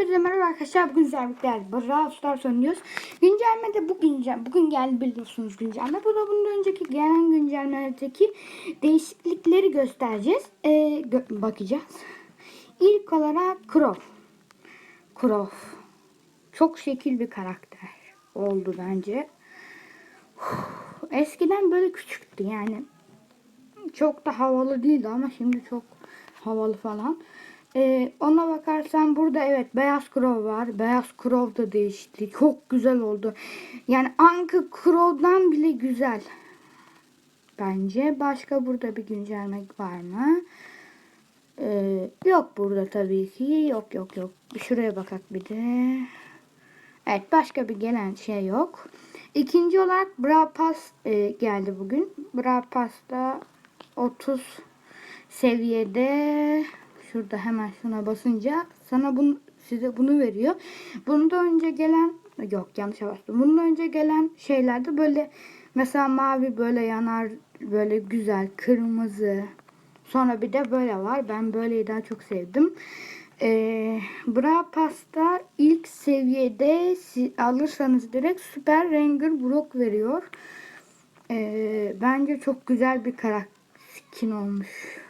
Hepinize merhaba arkadaşlar. Bugün sizlerle Brawl Stars oynuyoruz. Güncellemede bu güncel, bugün geldi biliyorsunuz güncelleme. Bu da bundan önceki gelen güncellemelerdeki değişiklikleri göstereceğiz. Ee, gö- bakacağız. İlk olarak Crow. Crow. Çok şekil bir karakter oldu bence. Eskiden böyle küçüktü yani. Çok da havalı değildi ama şimdi çok havalı falan. Ee, ona bakarsan burada evet beyaz crow var. Beyaz crow da değişti. Çok güzel oldu. Yani Anka crow'dan bile güzel. Bence başka burada bir güncelleme var mı? Ee, yok burada tabii ki. Yok yok yok. Şuraya bakak bir de. Evet başka bir gelen şey yok. İkinci olarak Bra Pass e, geldi bugün. Bra Pass'ta 30 seviyede şurada hemen şuna basınca sana bunu size bunu veriyor. Bundan önce gelen yok yanlış bastım. Bundan önce gelen şeylerde böyle mesela mavi böyle yanar böyle güzel kırmızı sonra bir de böyle var. Ben böyleyi daha çok sevdim. Ee, Bra Pass'ta ilk seviyede alırsanız direkt Süper Ranger Brock veriyor. Ee, bence çok güzel bir karakter skin olmuş.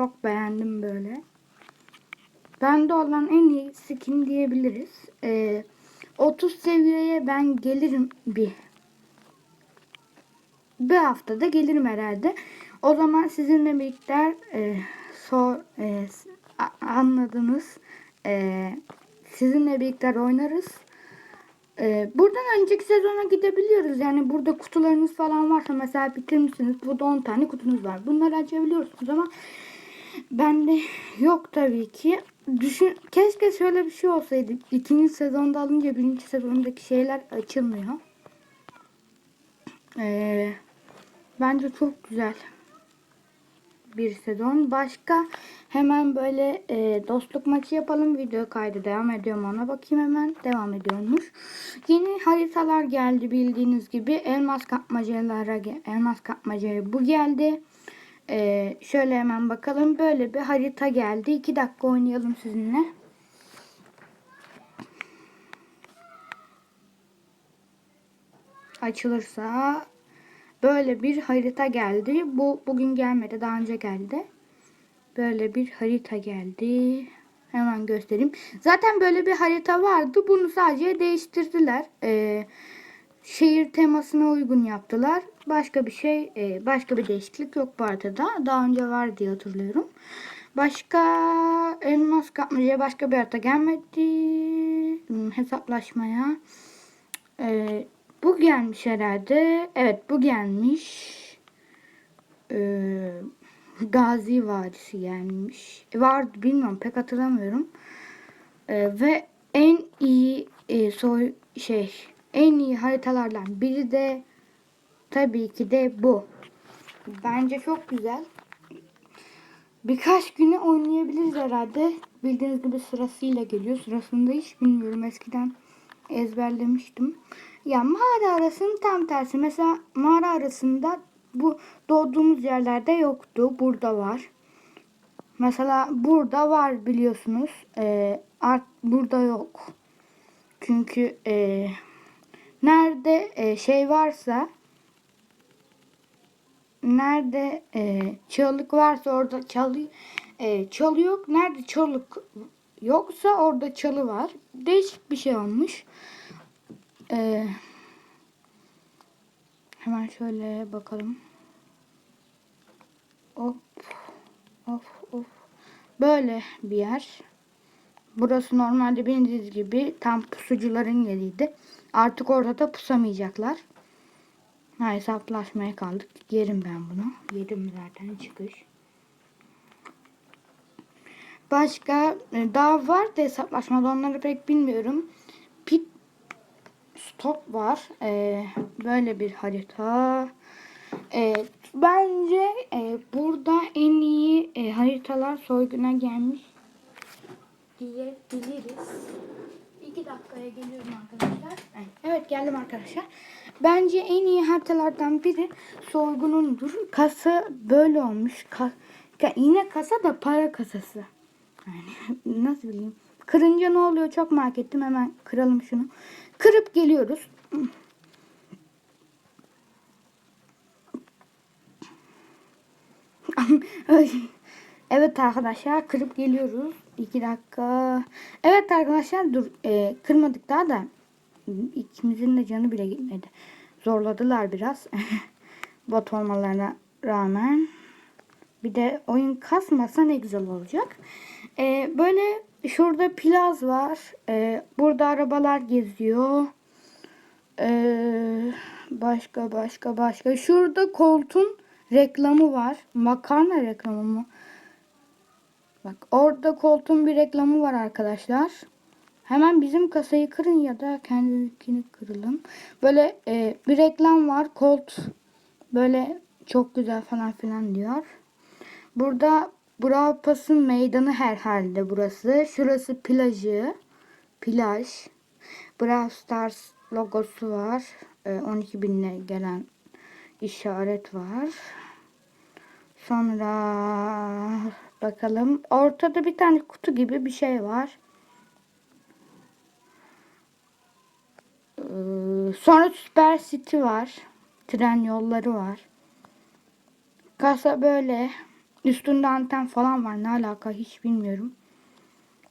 Çok beğendim böyle. Bende olan en iyi skin diyebiliriz. Ee, 30 seviyeye ben gelirim bir. Bir haftada gelirim herhalde. O zaman sizinle birlikte e, sor, e, anladınız. E, sizinle birlikte oynarız. Ee, buradan önceki sezona gidebiliyoruz. Yani burada kutularınız falan varsa mesela bitirmişsiniz. Burada 10 tane kutunuz var. Bunları açabiliyorsunuz ama bende yok tabii ki. Düşün, keşke şöyle bir şey olsaydı. İkinci sezonda alınca birinci sezondaki şeyler açılmıyor. Ee, bence çok güzel bir sezon. Başka hemen böyle e, dostluk maçı yapalım. Video kaydı devam ediyorum ona bakayım hemen. Devam ediyormuş. Yeni haritalar geldi bildiğiniz gibi. Elmas kapmacalara elmas kapmacaya bu geldi. E, şöyle hemen bakalım. Böyle bir harita geldi. 2 dakika oynayalım sizinle. Açılırsa böyle bir harita geldi. Bu bugün gelmedi, daha önce geldi. Böyle bir harita geldi. Hemen göstereyim. Zaten böyle bir harita vardı. Bunu sadece değiştirdiler. Ee, şehir temasına uygun yaptılar. Başka bir şey, e, başka bir değişiklik yok bu haritada. Daha önce var diye hatırlıyorum. Başka elmas kapmacaya başka bir harita gelmedi. Hmm, hesaplaşmaya. Ee, bu gelmiş herhalde. Evet bu gelmiş. Ee, Gazi Vadisi gelmiş. Vardı bilmiyorum pek hatırlamıyorum. Ve en iyi e, soy şey en iyi haritalardan biri de tabii ki de bu. Bence çok güzel. Birkaç güne oynayabiliriz herhalde. Bildiğiniz gibi sırasıyla geliyor. Sırasında hiç bilmiyorum. Eskiden ezberlemiştim. Ya mağara arasının tam tersi. Mesela mağara arasında bu doğduğumuz yerlerde yoktu. Burada var. Mesela burada var biliyorsunuz. Ee, art burada yok. Çünkü e, nerede e, şey varsa nerede e, çalılık varsa orada çalı e, çalı yok. Nerede çalılık yoksa orada çalı var. Değişik bir şey olmuş. E, hemen şöyle bakalım. Hop. Of of. Böyle bir yer. Burası normalde bildiğiniz gibi tam pusucuların yeriydi. Artık orada da pusamayacaklar. Ha, hesaplaşmaya kaldık. Yerim ben bunu. Yedim zaten çıkış. Başka e, daha var da hesaplaşmada onları pek bilmiyorum. Pit stop var. Ee, böyle bir harita. Ee, bence e, burada en iyi e, haritalar soyguna gelmiş diyebiliriz. İki dakikaya geliyorum arkadaşlar. Evet geldim arkadaşlar. Bence en iyi haritalardan biri soygunundur. Kasa böyle olmuş. Ka yine kasa da para kasası. Yani nasıl bileyim. Kırınca ne oluyor çok merak ettim. Hemen kıralım şunu. Kırıp geliyoruz. Evet arkadaşlar kırıp geliyoruz. 2 dakika. Evet arkadaşlar dur e, kırmadık daha da ikimizin de canı bile gitmedi. Zorladılar biraz. Bot olmalarına rağmen. Bir de oyun kasmasa ne güzel olacak. E, böyle şurada plaz var. E, burada arabalar geziyor. E, başka başka başka. Şurada koltuğun reklamı var. Makarna reklamı mı? Bak orada koltuğun bir reklamı var arkadaşlar. Hemen bizim kasayı kırın ya da kendininkini kırılın. Böyle e, bir reklam var. Colt böyle çok güzel falan filan diyor. Burada Brawl Pass'ın meydanı herhalde burası. Şurası plajı. Plaj. Brawl Stars logosu var. E, 12 binle gelen işaret var. Sonra bakalım. Ortada bir tane kutu gibi bir şey var. Ee, Sonra Super City var. Tren yolları var. Kasa böyle. Üstünde anten falan var. Ne alaka hiç bilmiyorum.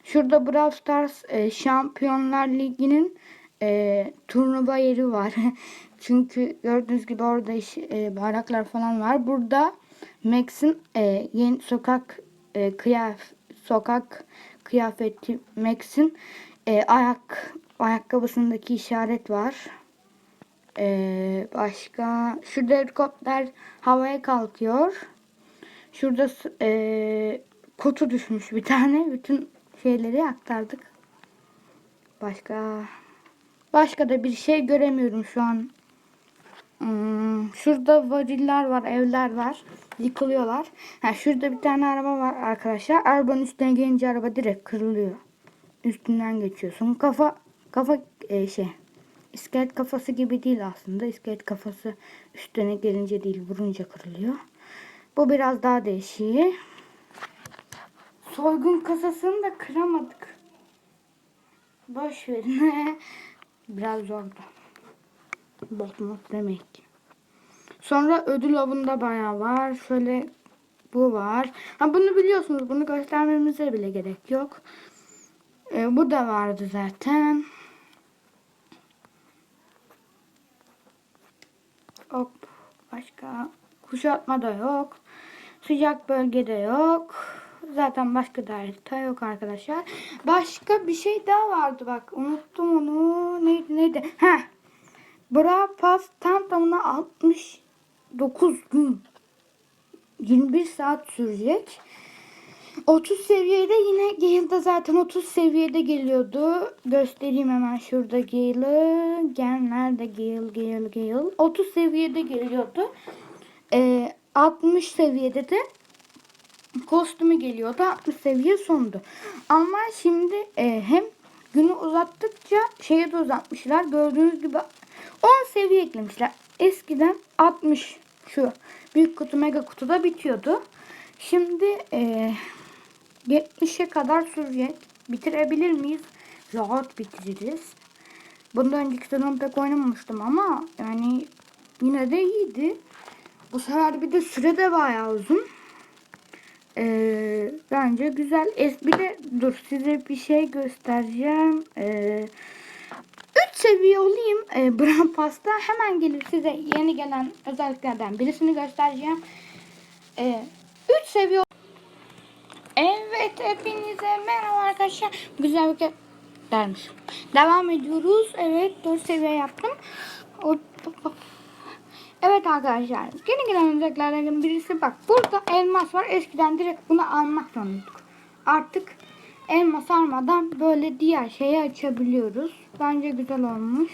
Şurada Brawl Stars e, Şampiyonlar Ligi'nin e, turnuva yeri var. Çünkü gördüğünüz gibi orada iş, e, bayraklar falan var. Burada Max'in e, yeni sokak e, kıyaf sokak kıyafeti Max'in e, ayak ayakkabısındaki işaret var. E, başka şurada helikopter havaya kalkıyor. Şurada e, kutu düşmüş bir tane. Bütün şeyleri aktardık. Başka başka da bir şey göremiyorum şu an. Hmm, şurada variller var, evler var. Yıkılıyorlar. Ha, şurada bir tane araba var arkadaşlar. Arabanın üstüne gelince araba direkt kırılıyor. Üstünden geçiyorsun. Kafa kafa e, şey iskelet kafası gibi değil aslında. İskelet kafası üstüne gelince değil vurunca kırılıyor. Bu biraz daha değişik. Soygun kasasını da kıramadık. Boş verin. biraz zordu. Botmut demek ki. Sonra ödül avında bayağı var. Şöyle bu var. Ha bunu biliyorsunuz. Bunu göstermemize bile gerek yok. Ee, bu da vardı zaten. Hop. Başka kuşatma da yok. Sıcak bölgede yok. Zaten başka da harita yok arkadaşlar. Başka bir şey daha vardı bak. Unuttum onu. Neydi neydi? Heh. Brawl Pass tam tamına 69 gün 21 saat sürecek. 30 seviyede yine Gale'da zaten 30 seviyede geliyordu. Göstereyim hemen şurada Gale'ı. Gel nerede Gale Gale Gale. 30 seviyede geliyordu. Ee, 60 seviyede de kostümü geliyordu. 60 seviye sondu. Ama şimdi e, hem günü uzattıkça şeyi de uzatmışlar. Gördüğünüz gibi 10 seviye eklemişler. Eskiden 60 şu büyük kutu mega kutuda bitiyordu. Şimdi e, 70'e kadar sürecek. Bitirebilir miyiz? Rahat bitiririz. Bundan önceki sezon pek oynamamıştım ama yani yine de iyiydi. Bu sefer bir de süre de bayağı uzun. Ee, bence güzel. Es bir de dur size bir şey göstereceğim. Ee, 3 seviye olayım e, Brawl Pass'ta. Hemen gelip size yeni gelen özelliklerden birisini göstereceğim. 3 e, üç seviye Evet hepinize merhaba arkadaşlar. Güzel bir dermiş. Devam ediyoruz. Evet 4 seviye yaptım. Hop. Evet arkadaşlar. Yeni gelen özelliklerden birisi bak. Burada elmas var. Eskiden direkt bunu almak zorundaydık. Artık elmas almadan böyle diğer şeyi açabiliyoruz. Bence güzel olmuş.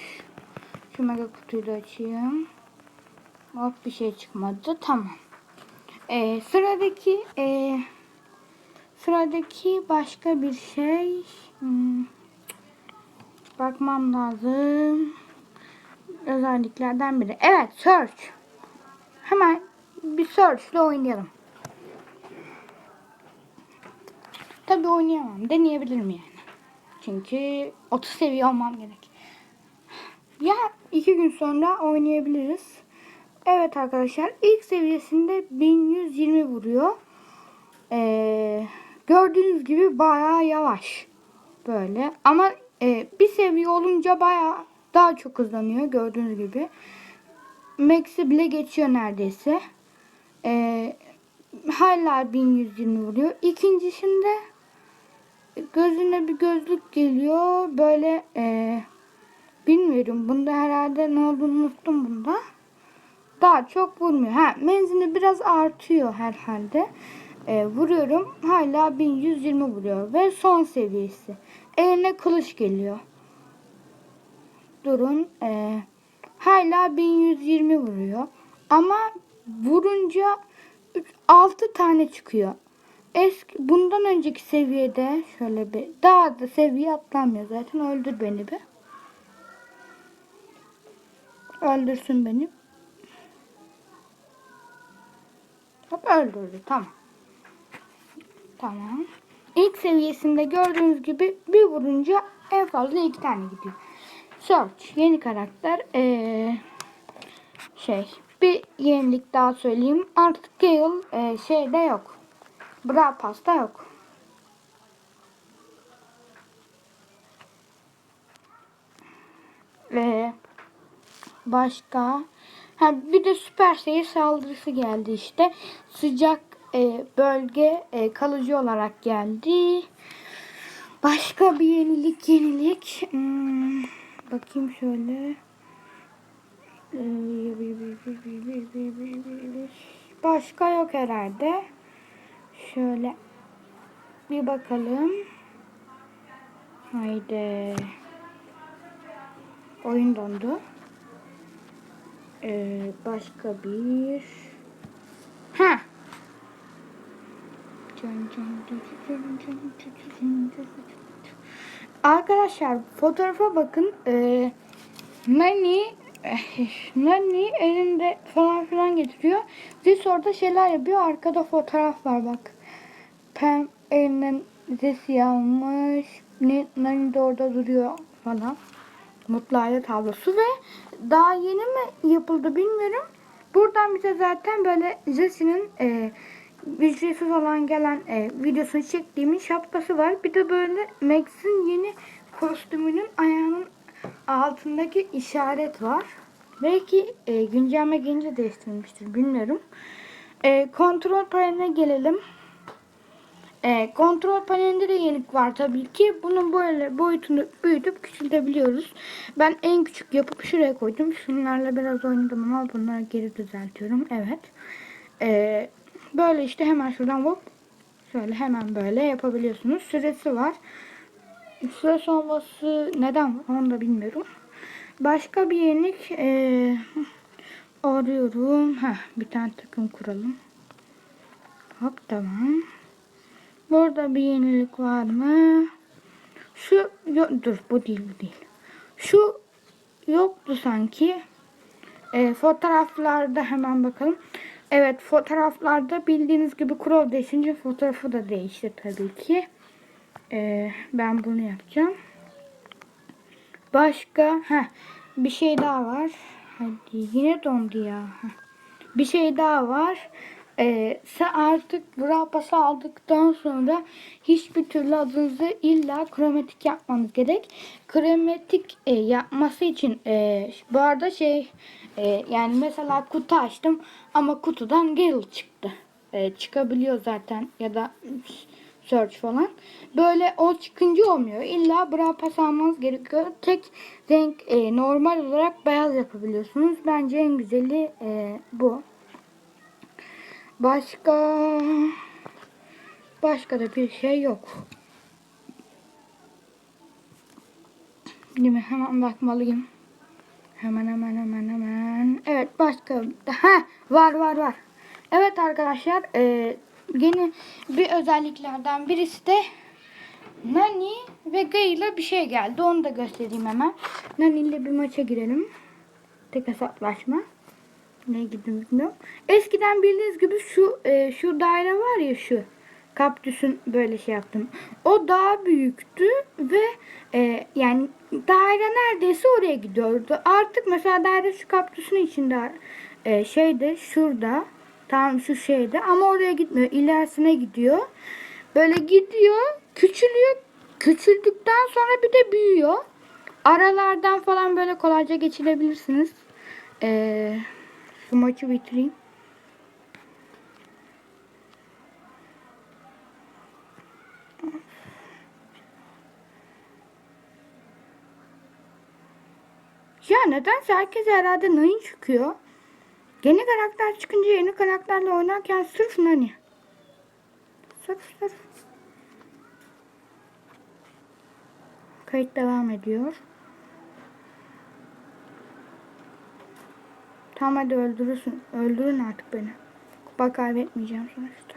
Şu mega kutuyu da açayım. Hop bir şey çıkmadı. Tamam. Ee, sıradaki ee, sıradaki başka bir şey hmm, bakmam lazım. Özelliklerden biri. Evet search. Hemen bir search ile oynayalım. Tabii oynayamam. Deneyebilirim yani. Çünkü 30 seviye olmam gerek. Ya iki gün sonra oynayabiliriz. Evet arkadaşlar ilk seviyesinde 1120 vuruyor. Ee, gördüğünüz gibi bayağı yavaş. Böyle ama e, bir seviye olunca bayağı daha çok hızlanıyor gördüğünüz gibi. Max'i bile geçiyor neredeyse. Ee, hala 1120 vuruyor. İkincisinde gözüne bir gözlük geliyor. Böyle e, bilmiyorum. Bunda herhalde ne olduğunu unuttum bunda. Daha çok vurmuyor. Ha, menzili biraz artıyor herhalde. E, vuruyorum. Hala 1120 vuruyor. Ve son seviyesi. Eline kılıç geliyor. Durun. E, hala 1120 vuruyor. Ama vurunca 6 tane çıkıyor. Eski bundan önceki seviyede şöyle bir daha da seviye atlamıyor zaten öldür beni bir. Öldürsün beni. Hop öldürdü tamam. Tamam. İlk seviyesinde gördüğünüz gibi bir vurunca en fazla iki tane gidiyor. Search yeni karakter. Ee, şey bir yenilik daha söyleyeyim. Artık Gale e, şeyde yok. Bra pasta yok. Ve başka ha bir de süper seyir saldırısı geldi işte. Sıcak e, bölge e, kalıcı olarak geldi. Başka bir yenilik yenilik. Hmm, bakayım şöyle. Başka yok herhalde. Şöyle bir bakalım. Haydi. Oyun dondu. Ee, başka bir. Ha. Arkadaşlar fotoğrafa bakın. Ee, Nani Nani elinde falan filan getiriyor. Zis orada şeyler yapıyor. Arkada fotoğraf var bak. Pem elinden Zis'i almış. Nani de orada duruyor falan. Mutlu aile tablosu ve daha yeni mi yapıldı bilmiyorum. Buradan bize zaten böyle Jesse'nin e, ücretsiz olan gelen e, videosunu çektiğimin şapkası var. Bir de böyle Max'in yeni kostümünün ayağının altındaki işaret var. Belki e, güncelleme gelince değiştirilmiştir bilmiyorum. E, kontrol paneline gelelim. E, kontrol panelinde de yenik var tabii ki. Bunun böyle boyutunu büyütüp küçültebiliyoruz. Ben en küçük yapıp şuraya koydum. Şunlarla biraz oynadım ama bunları geri düzeltiyorum. Evet. E, böyle işte hemen şuradan hop şöyle hemen böyle yapabiliyorsunuz. Süresi var. Süre sonrası neden var onu da bilmiyorum. Başka bir yenilik e, arıyorum. Heh, bir tane takım kuralım. Hop tamam. Burada bir yenilik var mı? Şu yok, dur bu değil bu değil. Şu yoktu sanki. E, fotoğraflarda hemen bakalım. Evet fotoğraflarda bildiğiniz gibi Crow değişince fotoğrafı da değişti tabii ki. E, ben bunu yapacağım. Başka ha bir şey daha var. Hadi yine dondu ya. Heh. Bir şey daha var. Ee, sen artık Brapas'ı aldıktan sonra hiçbir türlü adınızı illa kromatik yapmanız gerek. Kromatik e, yapması için e, bu arada şey e, yani mesela kutu açtım ama kutudan Gale çıktı. E, çıkabiliyor zaten ya da search falan. Böyle o çıkınca olmuyor. İlla Brapas almanız gerekiyor. Tek renk e, normal olarak beyaz yapabiliyorsunuz. Bence en güzeli e, bu. Başka başka da bir şey yok. Değil mi? Hemen bakmalıyım. Hemen hemen hemen hemen. Evet başka. Ha var var var. Evet arkadaşlar. E, yeni bir özelliklerden birisi de Nani ve Gay bir şey geldi. Onu da göstereyim hemen. Nani ile bir maça girelim. Tek hesaplaşma. Ne gibi bilmiyorum. Eskiden bildiğiniz gibi şu e, şu daire var ya şu. kaktüsün böyle şey yaptım. O daha büyüktü ve e, yani daire neredeyse oraya gidiyordu. Artık mesela daire şu kaktüsün içinde e, şeyde şurada tam şu şeyde ama oraya gitmiyor. İlerisine gidiyor. Böyle gidiyor, küçülüyor. Küçüldükten sonra bir de büyüyor. Aralardan falan böyle kolayca geçilebilirsiniz. Ee, şu maçı bitireyim. Ya nedense herkes herhalde Nani çıkıyor. Yeni karakter çıkınca yeni karakterle oynarken sırf Nani. Sırf sırf. Kayıt devam ediyor. Tamam hadi öldürürsün. Öldürün artık beni. Kupa kaybetmeyeceğim sonuçta.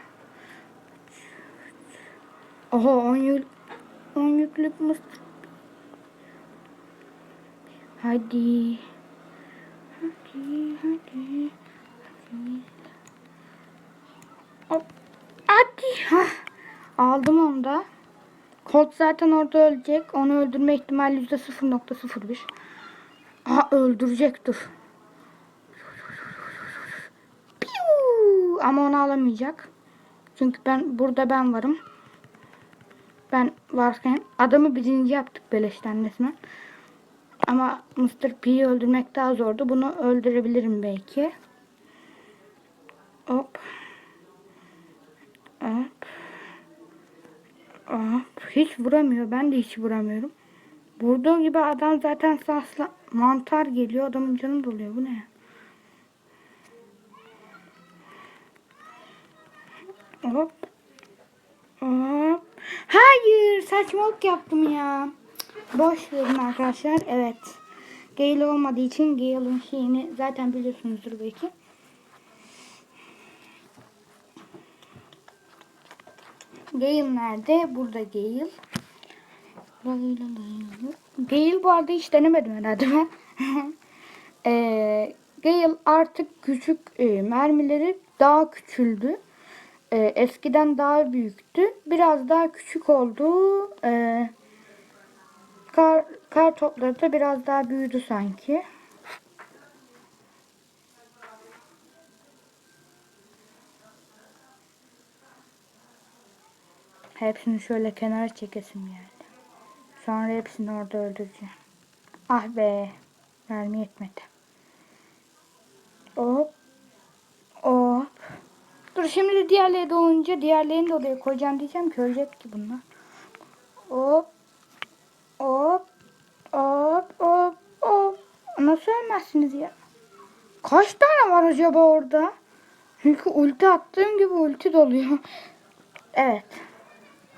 Oha 10 yıl 10 yüklük mısır. Hadi. Hadi, hadi. Hadi. Hop. Hadi. Hah. Aldım onu da. Colt zaten orada ölecek. Onu öldürme ihtimali %0.01. Aha öldürecek dur. Ama onu alamayacak. Çünkü ben burada ben varım. Ben varken adamı birinci yaptık beleşten resmen. Ama Mr. P'yi öldürmek daha zordu. Bunu öldürebilirim belki. Hop. Hop. Hop. Hiç vuramıyor. Ben de hiç vuramıyorum. Vurduğu gibi adam zaten sasla mantar geliyor. Adamın canı doluyor. Bu ne? Hop. Hop. Hayır. Saçmalık yaptım ya. Boş verin arkadaşlar. Evet. Gale olmadığı için Gale'ın şeyini zaten biliyorsunuzdur belki. Gale nerede? Burada Gale. Gale bu arada hiç denemedim herhalde ben. ee, Gale artık küçük e, mermileri daha küçüldü. E, eskiden daha büyüktü. Biraz daha küçük oldu. Eee Kar, kar topları da biraz daha büyüdü sanki. Hepsini şöyle kenara çekesim geldi. Sonra hepsini orada öldüreceğim. Ah be. Mermi yetmedi. Hop. Hop. Şimdi de diğerleri dolunca diğerlerini de oraya koyacağım diyeceğim ki ölecek ki bunlar. Hop. Hop. Hop. Hop. Hop. Nasıl ölmezsiniz ya? Kaç tane var acaba orada? Çünkü ulti attığım gibi ulti doluyor. Evet.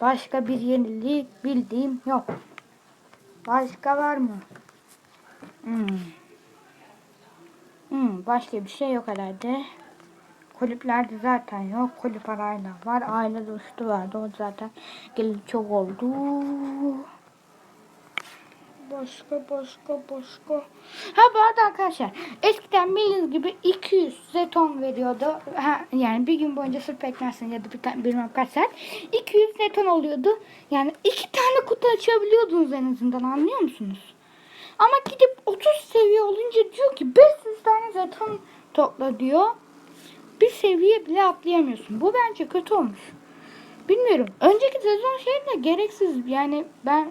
Başka bir yenilik bildiğim yok. Başka var mı? Hmm. Hmm, başka bir şey yok herhalde. Kulüplerde zaten yok. Kulüp arayla var. Aile dostu vardı. O zaten gelin çok oldu. Başka başka başka. Ha bu arada arkadaşlar eskiden bildiğiniz gibi 200 zeton veriyordu. Ha, yani bir gün boyunca sırf beklersin ya da bir bilmem kaç saat. 200 zeton oluyordu. Yani iki tane kutu açabiliyordunuz en azından anlıyor musunuz? Ama gidip 30 seviye olunca diyor ki 500 tane zeton topla diyor. Bir seviye bile atlayamıyorsun. Bu bence kötü olmuş. Bilmiyorum. Önceki sezon şey gereksiz. Yani ben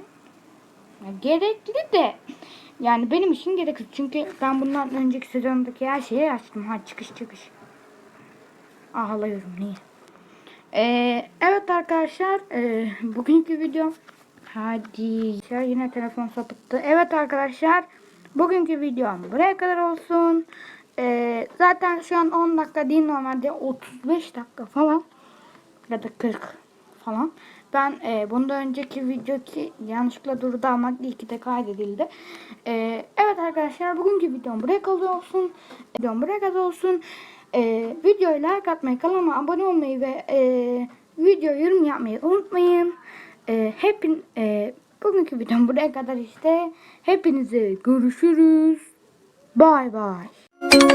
ya gerekli de yani benim için gereksiz. Çünkü ben bundan önceki sezondaki her şeyi açtım. Ha çıkış çıkış. Ağlıyorum niye? Ee, evet arkadaşlar e, bugünkü videom hadi yine telefon sapıttı. Evet arkadaşlar bugünkü videom buraya kadar olsun. Ee, zaten şu an 10 dakika değil normalde 35 dakika falan ya da 40 falan. Ben e, bundan önceki video ki yanlışlıkla durdu ama iyi ki de kaydedildi. E, evet arkadaşlar bugünkü videom buraya kadar olsun. Videom buraya kadar olsun. E, videoya like atmayı, kanalıma abone olmayı ve e, video yorum yapmayı unutmayın. E, hepin, e, bugünkü videom buraya kadar işte. Hepinize görüşürüz. Bye bye.